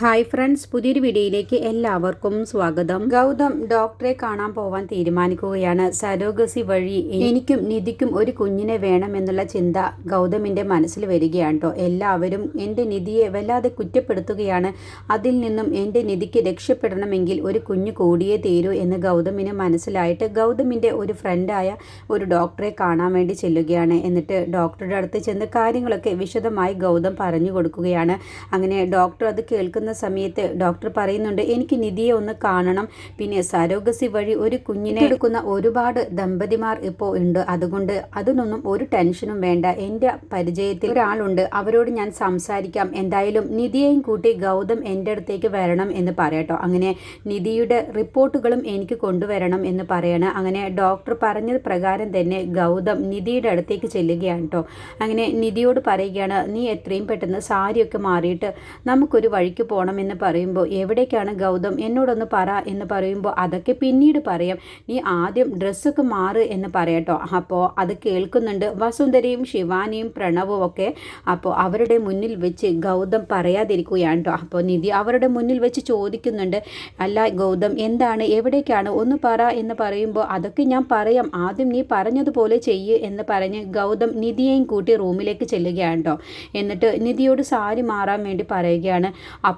Hi friends പുതിയൊരു വീഡിയോയിലേക്ക് എല്ലാവർക്കും സ്വാഗതം. ഗൗതം ഡോക്ടറെ കാണാൻ പോവാൻ തീരുമാനിക്കുകയാണ്. സരോഗസി വഴി എനിക്കും നിധിക്കും ഒരു കുഞ്ഞിനെ വേണമെന്നുള്ള ചിന്ത ഗൗതമിന്റെ മനസ്സിൽ വരികയാണ് കേട്ടോ. എല്ലാവരും എന്റെ നിധിയെ വല്ലാതെ കുറ്റപ്പെടുത്തുകയാണ്. അതിൽ നിന്നും എന്റെ നിധിക്ക് രക്ഷപ്പെടണമെങ്കിൽ ഒരു കുഞ്ഞു കൂടിയേ തീരൂ എന്ന് ഗൗതമിന് മനസ്സിലായിട്ട് ഗൗതമിന്റെ ഒരു ഫ്രണ്ടായ ഒരു ഡോക്ടറെ കാണാൻ വേണ്ടി ചെല്ലുകയാണ്. എന്നിട്ട് ഡോക്ടറുടെ അടുത്ത് ചെന്ന് കാര്യങ്ങളൊക്കെ വിശദമായി ഗൗതം പറഞ്ഞു കൊടുക്കുകയാണ്. അങ്ങനെ ഡോക്ടർ അത് കേൾക്കുന്ന സമയത്ത് ഡോക്ടർ പറയുന്നുണ്ട് എനിക്ക് നിധിയെ ഒന്ന് കാണണം. പിന്നെ സരോഗസി വഴി ഒരു കുഞ്ഞിനെ എടുക്കുന്ന ഒരുപാട് ദമ്പതിമാർ ഇപ്പോൾ ഉണ്ട്. അതുകൊണ്ട് അതിനൊന്നും ഒരു ടെൻഷനും വേണ്ട. എന്റെ പരിചയത്തിൽ ഒരാളുണ്ട്. അവരോട് ഞാൻ സംസാരിക്കാം. എന്തായാലും നിധിയെയും കൂട്ടി ഗൗതം എന്റെ അടുത്തേക്ക് വരണം എന്ന് പറയട്ടോ. അങ്ങനെ നിധിയുടെ റിപ്പോർട്ടുകളും എനിക്ക് കൊണ്ടുവരണം എന്ന് പറയണം. അങ്ങനെ ഡോക്ടർ പറഞ്ഞത് പ്രകാരം തന്നെ ഗൗതം നിധിയുടെ അടുത്തേക്ക് ചെല്ലുകയാണ് കേട്ടോ. അങ്ങനെ നിധിയോട് പറയുകയാണ് നീ എത്രയും പെട്ടെന്ന് സാരിയൊക്കെ മാറിയിട്ട് നമുക്കൊരു വഴിക്ക് പോകണമെന്ന് പറയുമ്പോൾ എവിടേക്കാണ് ഗൗതം? എന്നോടൊന്ന് പറ എന്ന് പറയുമ്പോൾ അതൊക്കെ പിന്നീട് പറയാം. നീ ആദ്യം ഡ്രസ്സൊക്കെ മാറ് എന്ന് പറയട്ടോ. അപ്പോൾ അത് കേൾക്കുന്നുണ്ട് വസുന്ധരയും ശിവാനിയും പ്രണവും ഒക്കെ. അപ്പോൾ അവരുടെ മുന്നിൽ വെച്ച് ഗൗതം പറയാതിരിക്കുകയാണ് കേട്ടോ അപ്പോൾ നിധി അവരുടെ മുന്നിൽ വെച്ച് ചോദിക്കുന്നുണ്ട് അല്ല ഗൗതം എന്താണ്? എവിടേക്കാണ്? ഒന്ന് പറ എന്ന് പറയുമ്പോൾ അതൊക്കെ ഞാൻ പറയാം. ആദ്യം നീ പറഞ്ഞതുപോലെ ചെയ്യ് എന്ന് പറഞ്ഞ് ഗൗതം നിധിയെയും കൂട്ടി റൂമിലേക്ക് ചെല്ലുകയാണ് കേട്ടോ എന്നിട്ട് നിധിയോട് സാരി മാറാൻ വേണ്ടി പറയുകയാണ്.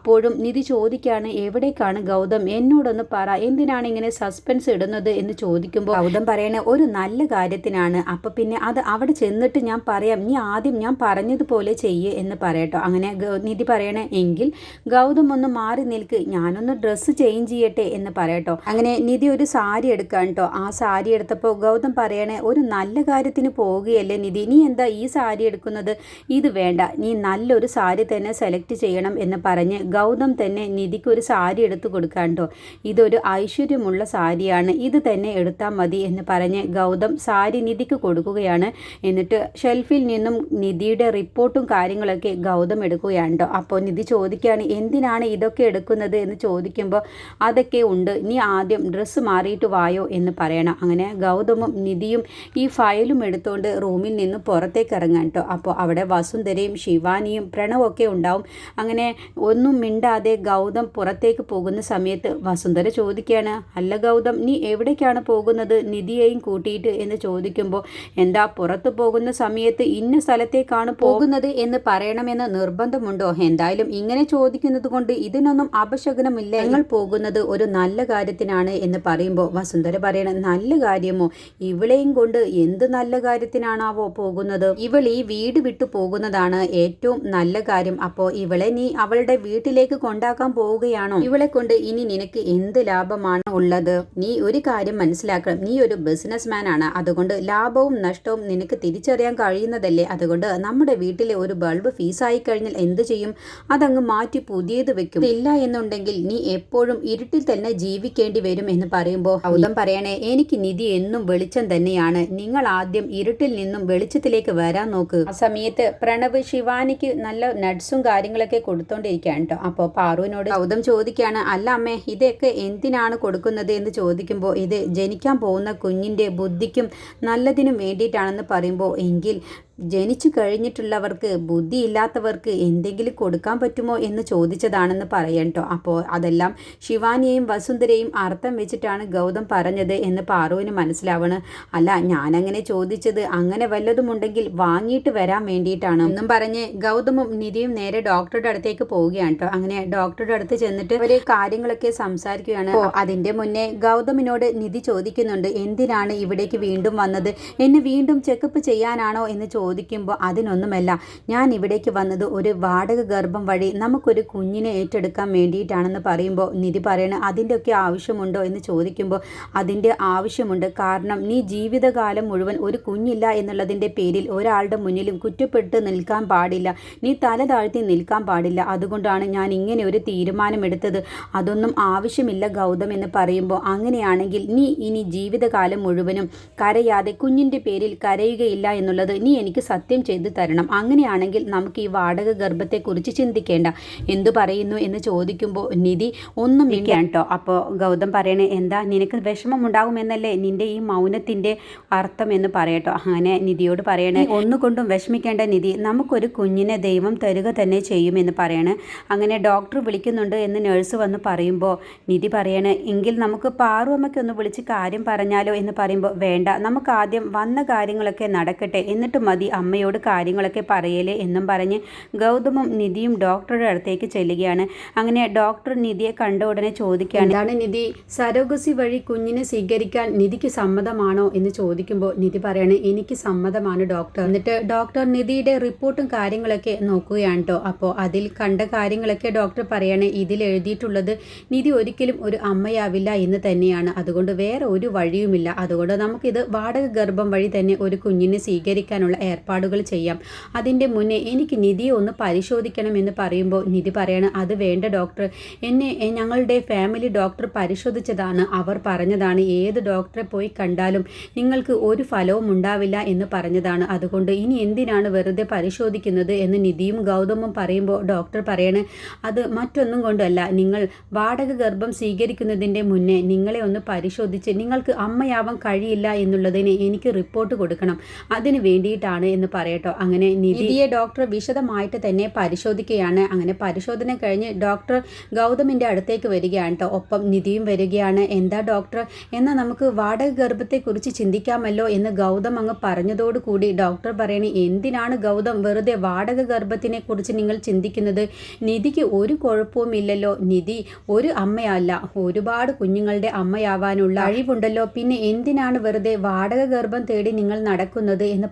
അപ്പോഴും നിധി ചോദിക്കുകയാണ് എവിടേക്കാണ് ഗൗതം? എന്നോടൊന്ന് പറ. എന്തിനാണ് ഇങ്ങനെ സസ്പെൻസ് ഇടുന്നത്? എന്ന് ചോദിക്കുമ്പോൾ ഗൗതം പറയണ ഒരു നല്ല കാര്യത്തിനാണ്. അപ്പൊ പിന്നെ അത് അവിടെ ചെന്നിട്ട് ഞാൻ പറയാം. നീ ആദ്യം ഞാൻ പറഞ്ഞതുപോലെ ചെയ്യ് എന്ന് പറയട്ടോ. അങ്ങനെ നിധി പറയണേ എങ്കിൽ ഗൗതം ഒന്ന് മാറി നിൽക്ക്. ഞാനൊന്ന് ഡ്രസ്സ് ചേഞ്ച് ചെയ്യട്ടെ എന്ന് പറയട്ടോ. അങ്ങനെ നിധി ഒരു സാരി എടുക്കാൻ കേട്ടോ ആ സാരി എടുത്തപ്പോൾ ഗൗതം പറയണേ ഒരു നല്ല കാര്യത്തിന് പോവുകയല്ലേ നിധി. നീ എന്താ ഈ സാരി എടുക്കുന്നത്? ഇത് വേണ്ട. നീ നല്ലൊരു സാരി തന്നെ സെലക്ട് ചെയ്യണം എന്ന് പറഞ്ഞ് ഗൗതം തന്നെ നിധിക്ക് ഒരു സാരി എടുത്തു കൊടുക്കാൻ കേട്ടോ ഇതൊരു ഐശ്വര്യമുള്ള സാരിയാണ്. ഇത് തന്നെ എടുത്താൽ മതി എന്ന് പറഞ്ഞ് ഗൗതം സാരി നിധിക്ക് കൊടുക്കുകയാണ്. എന്നിട്ട് ഷെൽഫിൽ നിന്നും നിധിയുടെ റിപ്പോർട്ടും കാര്യങ്ങളൊക്കെ ഗൗതം എടുക്കുകയാണ് അപ്പോൾ നിധി ചോദിക്കുകയാണ് എന്തിനാണ് ഇതൊക്കെ എടുക്കുന്നത്? എന്ന് ചോദിക്കുമ്പോൾ അതൊക്കെ ഉണ്ട്. നീ ആദ്യം ഡ്രസ്സ് മാറിയിട്ട് വായോ? എന്ന് പറയണം. അങ്ങനെ ഗൗതമും നിധിയും ഈ ഫയലും എടുത്തുകൊണ്ട് റൂമിൽ നിന്ന് പുറത്തേക്ക് ഇറങ്ങാൻ കേട്ടോ അപ്പോൾ അവിടെ വസുന്ധരയും ശിവാനിയും പ്രണവൊക്കെ ഉണ്ടാവും. അങ്ങനെ ഒന്നും മിണ്ടാതെ ഗൗതം പുറത്തേക്ക് പോകുന്ന സമയത്ത് വസുന്ധര ചോദിക്കുകയാണ് അല്ല ഗൗതം നീ എവിടേക്കാണ് പോകുന്നത്? നിധിയെയും കൂട്ടിയിട്ട്? എന്ന് ചോദിക്കുമ്പോൾ എന്താ പുറത്തു പോകുന്ന സമയത്ത് ഇന്ന സ്ഥലത്തേക്കാണ് പോകുന്നത് എന്ന് പറയണമെന്ന് നിർബന്ധമുണ്ടോ? എന്തായാലും ഇങ്ങനെ ചോദിക്കുന്നത് കൊണ്ട് ഇതിനൊന്നും അപശകനമില്ല. ഞങ്ങൾ പോകുന്നത് ഒരു നല്ല കാര്യത്തിനാണ് എന്ന് പറയുമ്പോൾ വസുന്ധര പറയണം നല്ല കാര്യമോ? ഇവളെയും കൊണ്ട് എന്ത് നല്ല കാര്യത്തിനാണാവോ പോകുന്നത്? ഇവൾ ഈ വീട് വിട്ടു പോകുന്നതാണ് ഏറ്റവും നല്ല കാര്യം. അപ്പോൾ ഇവളെ നീ അവളുടെ വീട്ടിലേക്ക് കൊണ്ടാക്കാൻ പോവുകയാണോ? ഇവളെ കൊണ്ട് ഇനി നിനക്ക് എന്ത് ലാഭമാണ് ഉള്ളത്? നീ ഒരു കാര്യം മനസ്സിലാക്കണം. നീ ഒരു ബിസിനസ് മാൻ ആണ്. അതുകൊണ്ട് ലാഭവും നഷ്ടവും നിനക്ക് തിരിച്ചറിയാൻ കഴിയുന്നതല്ലേ? അതുകൊണ്ട് നമ്മുടെ വീട്ടിലെ ഒരു ബൾബ് ഫീസായി കഴിഞ്ഞാൽ എന്ത് ചെയ്യും? അതങ്ങ് മാറ്റി പുതിയത് വെക്കും. ഇല്ല എന്നുണ്ടെങ്കിൽ നീ എപ്പോഴും ഇരുട്ടിൽ തന്നെ ജീവിക്കേണ്ടി വരും എന്ന് പറയുമ്പോൾ ഔദം പറയണേ എനിക്ക് നിധി എന്നും വെളിച്ചം തന്നെയാണ്. നിങ്ങൾ ആദ്യം ഇരുട്ടിൽ നിന്നും വെളിച്ചത്തിലേക്ക് വരാൻ നോക്ക്. ആ സമയത്ത് പ്രണവ് ശിവാനിക്ക് നല്ല നട്സും കാര്യങ്ങളൊക്കെ കൊടുത്തോണ്ടിരിക്കുകയാണ് കേട്ടോ അപ്പോൾ പാറുവിനോട് ഗൗതം ചോദിക്കുകയാണ് അല്ല അമ്മേ ഇതൊക്കെ എന്തിനാണ് കൊടുക്കുന്നത്? എന്ന് ചോദിക്കുമ്പോൾ ഇത് ജനിക്കാൻ പോകുന്ന കുഞ്ഞിന്റെ ബുദ്ധിക്കും നല്ലതിനും വേണ്ടിയിട്ടാണെന്ന് പറയുമ്പോൾ എങ്കിൽ ജനിച്ചു കഴിഞ്ഞിട്ടുള്ളവർക്ക് ബുദ്ധിയില്ലാത്തവർക്ക് എന്തെങ്കിലും കൊടുക്കാൻ പറ്റുമോ എന്ന് ചോദിച്ചതാണെന്ന് പറയട്ടോ അപ്പോൾ അതെല്ലാം ശിവാനിയെയും വസുന്ധരയും അർത്ഥം വെച്ചിട്ടാണ് ഗൗതം പറഞ്ഞത് എന്ന് പാറുവിന് മനസ്സിലാവണ്. അല്ല ഞാനങ്ങനെ ചോദിച്ചത് അങ്ങനെ വല്ലതും ഉണ്ടെങ്കിൽ വാങ്ങിയിട്ട് വരാൻ വേണ്ടിയിട്ടാണ്. എന്നും പറഞ്ഞ് ഗൗതമും നിധിയും നേരെ ഡോക്ടറുടെ അടുത്തേക്ക് പോവുകയാണ് കേട്ടോ അങ്ങനെ ഡോക്ടറുടെ അടുത്ത് ചെന്നിട്ട് ഒരു കാര്യങ്ങളൊക്കെ സംസാരിക്കുകയാണ്. ഓ അതിന്റെ മുന്നേ ഗൗതമിനോട് നിധി ചോദിക്കുന്നുണ്ട് എന്തിനാണ് ഇവിടേക്ക് വീണ്ടും വന്നത്? എന്നെ വീണ്ടും ചെക്കപ്പ് ചെയ്യാനാണോ എന്ന് ചോദിക്കുമ്പോൾ അതിനൊന്നുമല്ല. ഞാൻ ഇവിടേക്ക് വന്നത് ഒരു വാടക ഗർഭം വഴി നമുക്കൊരു കുഞ്ഞിനെ ഏറ്റെടുക്കാൻ വേണ്ടിയിട്ടാണെന്ന് പറയുമ്പോൾ നിധി പറയണ അതിന്റെയൊക്കെ ആവശ്യമുണ്ടോ? എന്ന് ചോദിക്കുമ്പോൾ അതിന്റെ ആവശ്യമുണ്ട്. കാരണം നീ ജീവിതകാലം മുഴുവൻ ഒരു കുഞ്ഞില്ല എന്നുള്ളതിന്റെ പേരിൽ ഒരാളുടെ മുന്നിലും കുറ്റപ്പെട്ട് നിൽക്കാൻ പാടില്ല. നീ തല താഴ്ത്തി നിൽക്കാൻ പാടില്ല. അതുകൊണ്ടാണ് ഞാൻ ഇങ്ങനെ ഒരു തീരുമാനമെടുത്തത്. അതൊന്നും ആവശ്യമില്ല ഗൗതം എന്ന് പറയുമ്പോൾ അങ്ങനെയാണെങ്കിൽ നീ ഇനി ജീവിതകാലം മുഴുവനും കരയാതെ കുഞ്ഞിന്റെ പേരിൽ കരയുകയില്ല എന്നുള്ളത് നീ എനിക്ക് എനിക്ക് സത്യം ചെയ്തു തരണം. അങ്ങനെയാണെങ്കിൽ നമുക്ക് ഈ വാടക ഗർഭത്തെക്കുറിച്ച് ചിന്തിക്കേണ്ട. എന്തു പറയുന്നു എന്ന് ചോദിക്കുമ്പോൾ നിധി ഒന്നും ഇരിക്കാൻ കേട്ടോ അപ്പോൾ ഗൗതം പറയണേ എന്താ നിനക്ക് വിഷമം ഉണ്ടാകുമെന്നല്ലേ നിന്റെ ഈ മൗനത്തിന്റെ അർത്ഥം എന്ന് പറയട്ടോ അങ്ങനെ നിധിയോട് പറയണേ ഒന്നുകൊണ്ടും വിഷമിക്കേണ്ട നിധി. നമുക്കൊരു കുഞ്ഞിനെ ദൈവം തരുക തന്നെ ചെയ്യുമെന്ന് പറയണേ. അങ്ങനെ ഡോക്ടർ വിളിക്കുന്നുണ്ട് എന്ന് നേഴ്സ് വന്ന് പറയുമ്പോൾ നിധി പറയണേ എങ്കിൽ നമുക്ക് പാറുവമ്മയ്ക്ക് ഒന്ന് വിളിച്ച് കാര്യം പറഞ്ഞാലോ എന്ന് പറയുമ്പോൾ വേണ്ട. നമുക്ക് ആദ്യം വന്ന കാര്യങ്ങളൊക്കെ നടക്കട്ടെ. എന്നിട്ട് മതി. അമ്മയോട് കാര്യങ്ങളൊക്കെ പറയലേ എന്നും പറഞ്ഞ് ഗൗതമും നിധിയും ഡോക്ടറുടെ അടുത്തേക്ക് ചെല്ലുകയാണ്. അങ്ങനെ ഡോക്ടർ നിധിയെ കണ്ട ഉടനെ ചോദിക്കുകയാണ് എന്താണ് നിധി? സരോഗസി വഴി കുഞ്ഞിനെ സ്വീകരിക്കാൻ നിധിക്ക് സമ്മതമാണോ? എന്ന് ചോദിക്കുമ്പോൾ നിധി പറയാണ് എനിക്ക് സമ്മതമാണ് ഡോക്ടർ. എന്നിട്ട് ഡോക്ടർ നിധിയുടെ റിപ്പോർട്ടും കാര്യങ്ങളൊക്കെ നോക്കുകയാണ് കേട്ടോ അപ്പോൾ അതിൽ കണ്ട കാര്യങ്ങളൊക്കെ ഡോക്ടർ പറയാണ് ഇതിൽ എഴുതിയിട്ടുള്ളത് നിധി ഒരിക്കലും ഒരു അമ്മയാവില്ല എന്ന് തന്നെയാണ്. അതുകൊണ്ട് വേറെ ഒരു വഴിയുമില്ല. അതുകൊണ്ട് നമുക്കിത് വാടക ഗർഭം വഴി തന്നെ ഒരു കുഞ്ഞിനെ സ്വീകരിക്കാനുള്ള ഏർപ്പാടുകൾ ചെയ്യാം. അതിന്റെ മുന്നേ എനിക്ക് നിധിയെ ഒന്ന് പരിശോധിക്കണം എന്ന് പറയുമ്പോൾ നിധി പറയാണ് അത് വേണ്ട ഡോക്ടർ എന്നെ ഞങ്ങളുടെ ഫാമിലി ഡോക്ടർ പരിശോധിച്ചതാണ്. അവർ പറഞ്ഞതാണ് ഏത് ഡോക്ടറെ പോയി കണ്ടാലും നിങ്ങൾക്ക് ഒരു ഫലവും ഉണ്ടാവില്ല എന്ന് പറഞ്ഞതാണ്. അതുകൊണ്ട് ഇനി എന്തിനാണ് വെറുതെ പരിശോധിക്കുന്നത്? എന്ന് നിധിയും ഗൗതമും പറയുമ്പോൾ ഡോക്ടർ പറയണ് അത് മറ്റൊന്നും കൊണ്ടല്ല. നിങ്ങൾ വാടക ഗർഭം സ്വീകരിക്കുന്നതിന്റെ മുന്നേ നിങ്ങളെ ഒന്ന് പരിശോധിച്ച് നിങ്ങൾക്ക് അമ്മയാവാൻ കഴിയില്ല എന്നുള്ളതിന് എനിക്ക് റിപ്പോർട്ട് കൊടുക്കണം. അതിന് വേണ്ടിയിട്ടാണ് എന്ന് പറയട്ടോ. അങ്ങനെ നിധിയെ ഡോക്ടർ വിശദമായിട്ട് തന്നെ പരിശോധിക്കുകയാണ്. അങ്ങനെ പരിശോധന കഴിഞ്ഞ് ഡോക്ടർ ഗൗതമിന്റെ അടുത്തേക്ക് വരികയാണ് കേട്ടോ ഒപ്പം നിധിയും വരികയാണ്. എന്താ ഡോക്ടർ? എന്നാൽ നമുക്ക് വാടക ഗർഭത്തെക്കുറിച്ച് ചിന്തിക്കാമല്ലോ എന്ന് ഗൗതം അങ്ങ് പറഞ്ഞതോടുകൂടി ഡോക്ടർ പറയണേ എന്തിനാണ് ഗൗതം വെറുതെ വാടക ഗർഭത്തിനെ കുറിച്ച് നിങ്ങൾ ചിന്തിക്കുന്നത്? നിധിക്ക് ഒരു കുഴപ്പവുമില്ലല്ലോ നിധി ഒരു അമ്മയല്ല. ഒരുപാട് കുഞ്ഞുങ്ങളുടെ അമ്മയാവാനുള്ള കഴിവുണ്ടല്ലോ. പിന്നെ എന്തിനാണ് വെറുതെ വാടക ഗർഭം തേടി നിങ്ങൾ നടക്കുന്നത് എന്ന്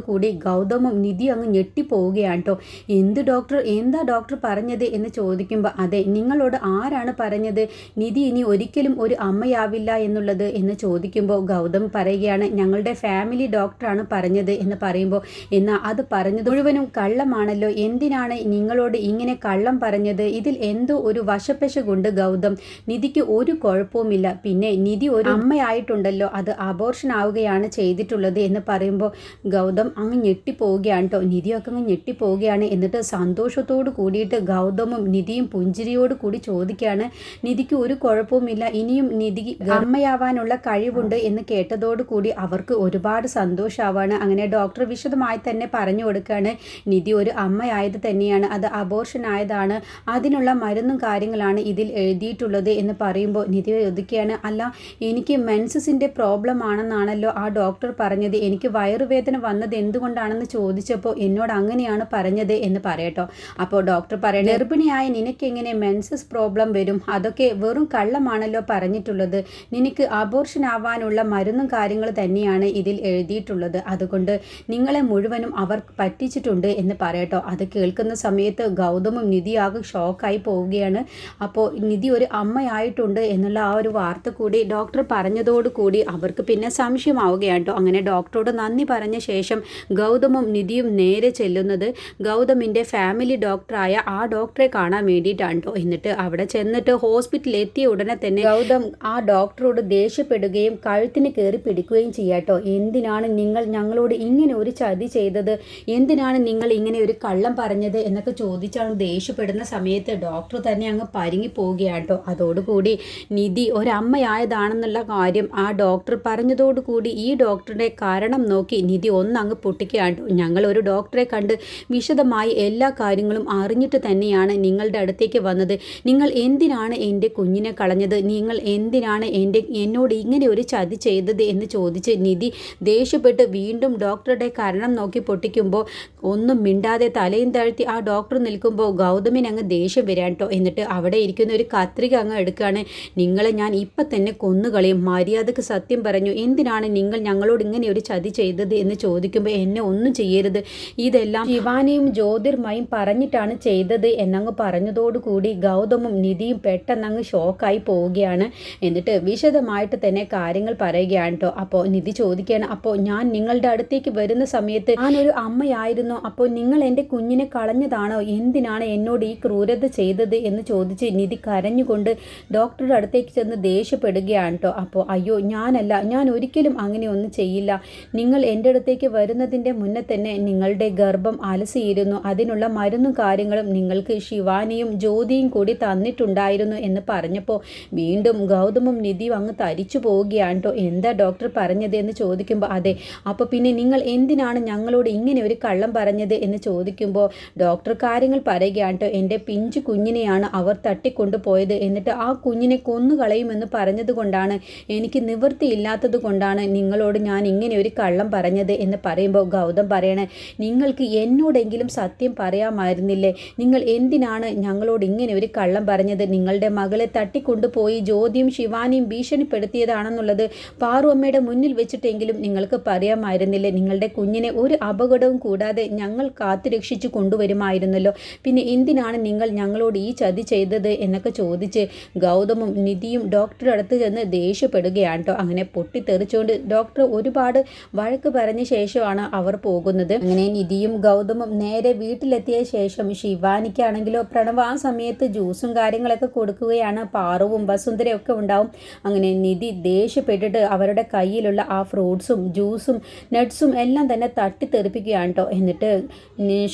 പറഞ്ഞതോടുകൂടി ഗൗതമും നിധി അങ്ങ് ഞെട്ടിപ്പോവുകയാണ് കേട്ടോ എന്ത് ഡോക്ടർ എന്താ ഡോക്ടർ പറഞ്ഞത് എന്ന് ചോദിക്കുമ്പോൾ അതെ നിങ്ങളോട് ആരാണ് പറഞ്ഞത്? നിധി ഇനി ഒരിക്കലും ഒരു അമ്മയാവില്ല എന്നുള്ളത് എന്ന് ചോദിക്കുമ്പോൾ ഗൗതം പറയുകയാണ് ഞങ്ങളുടെ ഫാമിലി ഡോക്ടറാണ് പറഞ്ഞത് എന്ന് പറയുമ്പോൾ എന്നാൽ അത് പറഞ്ഞത് മുഴുവനും കള്ളമാണല്ലോ. എന്തിനാണ് നിങ്ങളോട് ഇങ്ങനെ കള്ളം പറഞ്ഞത്? ഇതിൽ എന്തോ ഒരു വശപ്പശ കൊണ്ട് ഗൗതം. നിധിക്ക് ഒരു കുഴപ്പവുമില്ല. പിന്നെ നിധി ഒരു അമ്മയായിട്ടുണ്ടല്ലോ. അത് അബോർഷൻ ആവുകയാണ് ചെയ്തിട്ടുള്ളത് എന്ന് പറയുമ്പോൾ ഗൗതം അങ്ങ് ഞെട്ടിപ്പോവുകയാണ് കേട്ടോ നിധിയൊക്കെ അങ്ങ് ഞെട്ടിപ്പോവുകയാണ്. എന്നിട്ട് സന്തോഷത്തോട് കൂടിയിട്ട് ഗൗതമും നിധിയും പുഞ്ചിരിയോട് കൂടി ചോദിക്കുകയാണ്. നിധിക്ക് ഒരു കുഴപ്പവുമില്ല. ഇനിയും നിധി അമ്മയാവാനുള്ള കഴിവുണ്ട് എന്ന് കേട്ടതോട് കൂടി അവർക്ക് ഒരുപാട് സന്തോഷമാവാണ് അങ്ങനെ ഡോക്ടർ വിശദമായി തന്നെ പറഞ്ഞു കൊടുക്കുകയാണ്. നിധി ഒരു അമ്മയായത് തന്നെയാണ്. അത് അബോർഷൻ ആയതാണ്. അതിനുള്ള മരുന്നും കാര്യങ്ങളാണ് ഇതിൽ എഴുതിയിട്ടുള്ളത് എന്ന് പറയുമ്പോൾ നിധി ചോദിക്കുകയാണ് അല്ല എനിക്ക് മെൻസസിന്റെ പ്രോബ്ലം ആണെന്നാണല്ലോ ആ ഡോക്ടർ പറഞ്ഞത്. എനിക്ക് വയറുവേദന വന്നത് എന്തുകൊണ്ടാണെന്ന് ചോദിച്ചപ്പോൾ എന്നോട് അങ്ങനെയാണ് പറഞ്ഞത് എന്ന് പറയട്ടോ. അപ്പോൾ ഡോക്ടർ പറയണേ ഗർഭിണിയായ നിനക്ക് എങ്ങനെ മെൻസസ് പ്രോബ്ലം വരും? അതൊക്കെ വെറും കള്ളമാണല്ലോ പറഞ്ഞിട്ടുള്ളത്. നിനക്ക് അബോർഷൻ ആവാനുള്ള മരുന്നും കാര്യങ്ങൾ തന്നെയാണ് ഇതിൽ എഴുതിയിട്ടുള്ളത്. അതുകൊണ്ട് നിങ്ങളെ മുഴുവനും അവർ പറ്റിച്ചിട്ടുണ്ട് എന്ന് പറയട്ടോ. അത് കേൾക്കുന്ന സമയത്ത് ഗൗതമും നിധിയാകെ ഷോക്കായി പോവുകയാണ്. അപ്പോൾ നിധി ഒരു അമ്മയായിട്ടുണ്ട് എന്നുള്ള ആ ഒരു വാർത്ത കൂടി ഡോക്ടർ പറഞ്ഞതോടുകൂടി അവർക്ക് പിന്നെ സംശയമാവുകയാണ് കേട്ടോ. അങ്ങനെ ഡോക്ടറോട് നന്ദി പറഞ്ഞ ശേഷം ഗൗതമും നിധിയും നേരെ ചെല്ലുന്നത് ഗൗതമിന്റെ ഫാമിലി ഡോക്ടറായ ആ ഡോക്ടറെ കാണാൻ വേണ്ടിയിട്ടാണ് കേട്ടോ എന്നിട്ട് അവിടെ ചെന്നിട്ട് ഹോസ്പിറ്റലിൽ എത്തിയ ഉടനെ തന്നെ ഗൗതം ആ ഡോക്ടറോട് ദേഷ്യപ്പെടുകയും കഴുത്തിന് കയറി പിടിക്കുകയും ചെയ്യാട്ടോ എന്തിനാണ് നിങ്ങൾ ഞങ്ങളോട് ഇങ്ങനെ ഒരു ചതി ചെയ്തത്? എന്തിനാണ് നിങ്ങൾ ഇങ്ങനെ ഒരു കള്ളം പറഞ്ഞത്? എന്നൊക്കെ ചോദിച്ചാണ് ദേഷ്യപ്പെടുന്ന സമയത്ത് ഡോക്ടർ തന്നെ അങ്ങ് പരുങ്ങി പോവുകയാണ് കേട്ടോ അതോടുകൂടി നിധി ഒരമ്മയായതാണെന്നുള്ള കാര്യം ആ ഡോക്ടർ പറഞ്ഞതോടുകൂടി ഈ ഡോക്ടറുടെ കാരണം നോക്കി നിധി ഒന്നങ്ങ് പൊട്ടിക്കുകയാണ് ട്ടോ. ഞങ്ങൾ ഒരു ഡോക്ടറെ കണ്ട് വിശദമായി എല്ലാ കാര്യങ്ങളും അറിഞ്ഞിട്ട് തന്നെയാണ് നിങ്ങളുടെ അടുത്തേക്ക് വന്നത്. നിങ്ങൾ എന്തിനാണ് എന്റെ കുഞ്ഞിനെ കളഞ്ഞത്? നിങ്ങൾ എന്തിനാണ് എന്റെ എന്നോട് ഇങ്ങനെ ഒരു ചതി ചെയ്തത് എന്ന് ചോദിച്ച് നിധി ദേഷ്യപ്പെട്ട് വീണ്ടും ഡോക്ടറുടെ കാരണം നോക്കി പൊട്ടിക്കുമ്പോൾ ഒന്നും മിണ്ടാതെ തലയും താഴ്ത്തി ആ ഡോക്ടർ നിൽക്കുമ്പോൾ ഗൗതമിന് അങ്ങ് ദേഷ്യം വരാൻ കേട്ടോ എന്നിട്ട് അവിടെ ഇരിക്കുന്ന ഒരു കത്രിക അങ്ങ് എടുക്കുകയാണ്. നിങ്ങളെ ഞാൻ ഇപ്പം തന്നെ കൊന്നുകളയും. മര്യാദയ്ക്ക് സത്യം പറഞ്ഞു. എന്തിനാണ് നിങ്ങൾ ഞങ്ങളോട് ഇങ്ങനെ ഒരു ചതി ചെയ്തത് എന്ന് ചോദിക്കുമ്പോൾ എന്നെ ഒന്നും ചെയ്യരുത്. ഇതെല്ലാം ശിവാനിയും ജ്യോതിർമയും പറഞ്ഞിട്ടാണ് ചെയ്തത് എന്നങ്ങ് പറഞ്ഞതോടുകൂടി ഗൗതമും നിധിയും പെട്ടെന്നങ്ങ് ഷോക്കായി പോവുകയാണ്. എന്നിട്ട് വിശദമായിട്ട് തന്നെ കാര്യങ്ങൾ പറയുകയാണ് കേട്ടോ അപ്പോൾ നിധി ചോദിക്കുകയാണ് അപ്പോൾ ഞാൻ നിങ്ങളുടെ അടുത്തേക്ക് വരുന്ന സമയത്ത് ഞാനൊരു അമ്മയായിരുന്നു. അപ്പോൾ നിങ്ങൾ എന്റെ കുഞ്ഞിനെ കളഞ്ഞതാണോ? എന്തിനാണ് എന്നോട് ഈ ക്രൂരത ചെയ്തത്? എന്ന് ചോദിച്ച് നിധി കരഞ്ഞുകൊണ്ട് ഡോക്ടറുടെ അടുത്തേക്ക് ചെന്ന് ദേഷ്യപ്പെടുകയാണ് കേട്ടോ അപ്പോൾ അയ്യോ ഞാനല്ല. ഞാൻ ഒരിക്കലും അങ്ങനെ ഒന്നും ചെയ്യില്ല. നിങ്ങൾ എന്റെ അടുത്തേക്ക് വരുന്ന വരുന്നതിന്റെ മുന്നേ തന്നെ നിങ്ങളുടെ ഗർഭം അലസിയിരുന്നു. അതിനുള്ള മരുന്നും കാര്യങ്ങളും നിങ്ങൾക്ക് ശിവാനിയും ജ്യോതിയും കൂടി തന്നിട്ടുണ്ടായിരുന്നു എന്ന് പറഞ്ഞപ്പോൾ വീണ്ടും ഗൗതമും നിധിയും അങ്ങ് തരിച്ചു പോവുകയാണ് കേട്ടോ എന്താ ഡോക്ടർ പറഞ്ഞത് എന്ന് ചോദിക്കുമ്പോൾ അതെ അപ്പോൾ പിന്നെ നിങ്ങൾ എന്തിനാണ് ഞങ്ങളോട് ഇങ്ങനെ ഒരു കള്ളം പറഞ്ഞത് എന്ന് ചോദിക്കുമ്പോൾ ഡോക്ടർ കാര്യങ്ങൾ പറയുകയാണ് കേട്ടോ എന്റെ പിഞ്ചു കുഞ്ഞിനെയാണ് അവർ തട്ടിക്കൊണ്ടുപോയത് എന്നിട്ട് ആ കുഞ്ഞിനെ കൊന്നുകളയുമെന്ന് പറഞ്ഞതുകൊണ്ടാണ് എനിക്ക് നിവൃത്തിയില്ലാത്തത് കൊണ്ടാണ് നിങ്ങളോട് ഞാൻ ഇങ്ങനെ ഒരു കള്ളം പറഞ്ഞത് എന്ന് പറയുമ്പോൾ ഗൗതം പറയണേ നിങ്ങൾക്ക് എന്നോടെങ്കിലും സത്യം പറയാമായിരുന്നില്ലേ? നിങ്ങൾ എന്തിനാണ് ഞങ്ങളോട് ഇങ്ങനെ ഒരു കള്ളം പറഞ്ഞത്? നിങ്ങളുടെ മകളെ തട്ടിക്കൊണ്ടുപോയി ജ്യോതിയും ശിവാനിയും ഭീഷണിപ്പെടുത്തിയതാണെന്നുള്ളത് പാറു അമ്മയുടെ മുന്നിൽ വെച്ചിട്ടെങ്കിലും നിങ്ങൾക്ക് പറയാമായിരുന്നില്ലേ? നിങ്ങളുടെ കുഞ്ഞിനെ ഒരു അപകടവും കൂടാതെ ഞങ്ങൾ കാത്തുരക്ഷിച്ചു കൊണ്ടുവരുമായിരുന്നല്ലോ. പിന്നെ എന്തിനാണ് നിങ്ങൾ ഞങ്ങളോട് ഈ ചതി ചെയ്തത്? എന്നൊക്കെ ചോദിച്ച് ഗൗതമും നിധിയും ഡോക്ടറുടെ അടുത്ത് ചെന്ന് ദേഷ്യപ്പെടുകയാണ് കേട്ടോ. അങ്ങനെ പൊട്ടിത്തെറിച്ചുകൊണ്ട് ഡോക്ടർ ഒരുപാട് വഴക്ക് പറഞ്ഞ ശേഷമാണ് അവർ പോകുന്നത്. അങ്ങനെ നിധിയും ഗൗതമും നേരെ വീട്ടിലെത്തിയ ശേഷം ശിവാനിക്കാണെങ്കിലോ പ്രണവ് ആ സമയത്ത് ജ്യൂസും കാര്യങ്ങളൊക്കെ കൊടുക്കുകയാണ്. പാറുവും വസുന്ധരയും ഒക്കെ ഉണ്ടാവും. അങ്ങനെ നിധി ദേഷ്യപ്പെട്ടിട്ട് അവരുടെ കയ്യിലുള്ള ആ ഫ്രൂട്ട്സും ജ്യൂസും നട്ട്സും എല്ലാം തന്നെ തട്ടിത്തെറിപ്പിക്കുകയാണ് കേട്ടോ എന്നിട്ട്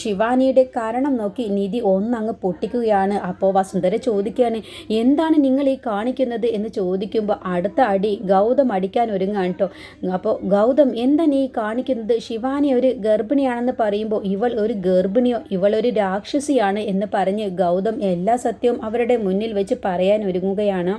ശിവാനിയുടെ കാരണം നോക്കി നിധി ഒന്നങ്ങ് പൊട്ടിക്കുകയാണ്. അപ്പോൾ വസുന്ധര ചോദിക്കുകയാണ് എന്താണ് നിങ്ങൾ ഈ കാണിക്കുന്നത്? എന്ന് ചോദിക്കുമ്പോൾ അടുത്ത അടി ഗൗതം അടിക്കാൻ ഒരുങ്ങാണ് കേട്ടോ അപ്പോൾ ഗൗതം എന്താ നീ കാണിക്കുന്നത്? ശിവാനി ഒരു ഗർഭിണിയാണെന്ന് പറയുമ്പോൾ ഇവൾ ഒരു ഗർഭിണിയോ ഇവൾ ഒരു രാക്ഷസിയാണ് എന്ന് പറഞ്ഞ് ഗൗതം എല്ലാ സത്യവും അവരുടെ മുന്നിൽ വെച്ച് പറയാൻ ഒരുങ്ങുകയാണ്.